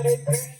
Hare Krishna.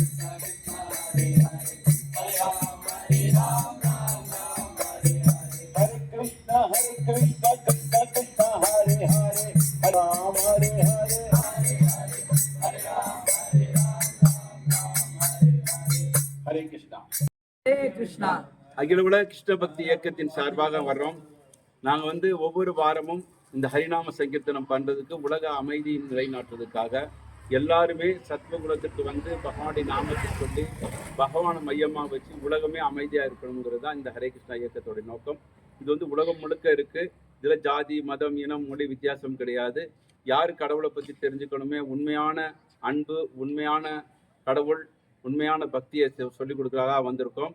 அகில உலக கிருஷ்ண பக்தி இயக்கத்தின் சார்பாக வர்றோம். நாங்கள் வந்து ஒவ்வொரு வாரமும் இந்த ஹரிநாம சங்கீர்த்தனம் பண்றதுக்கு உலக அமைதி நிலைநாட்டுறதுக்காக எல்லாருமே சத்வகுலத்திற்கு வந்து பகவானுடைய நாமத்தை சொல்லி பகவானை மையமாக வச்சு உலகமே அமைதியாக இருக்கணுங்கிறது தான் இந்த ஹரே கிருஷ்ணா இயக்கத்தோடைய நோக்கம். இது வந்து உலகம் முழுக்க இருக்குது இதில் ஜாதி மதம் இனம் மொழி வித்தியாசம் கிடையாது. யார் கடவுளை பற்றி தெரிஞ்சுக்கணுமே? உண்மையான அன்பு உண்மையான கடவுள் உண்மையான பக்தியை சொல்லிக் கொடுக்குறதா வந்திருக்கோம்.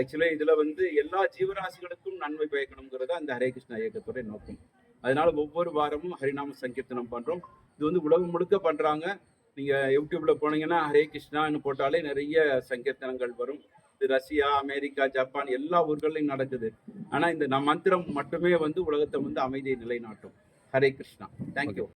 ஆக்சுவலி இதில் வந்து எல்லா ஜீவராசிகளுக்கும் நன்மை பயக்கணுங்கிறது அந்த ஹரே கிருஷ்ணா இயக்கத்துடைய நோக்கம். அதனால ஒவ்வொரு வாரமும் ஹரிநாம சங்கீர்த்தனம் பண்ணுறோம் இது வந்து உலகம் முழுக்க பண்றாங்க. நீங்க யூடியூப்ல போனீங்கன்னா ஹரே கிருஷ்ணான்னு போட்டாலே நிறைய சங்கீர்த்தனங்கள் வரும். இது ரஷ்யா அமெரிக்கா ஜப்பான் எல்லா ஊர்களையும் நடக்குது. ஆனா இந்த மந்திரம் மட்டுமே வந்து உலகத்தை வந்து அமைதியை நிலைநாட்டும். ஹரே கிருஷ்ணா. தேங்க்யூ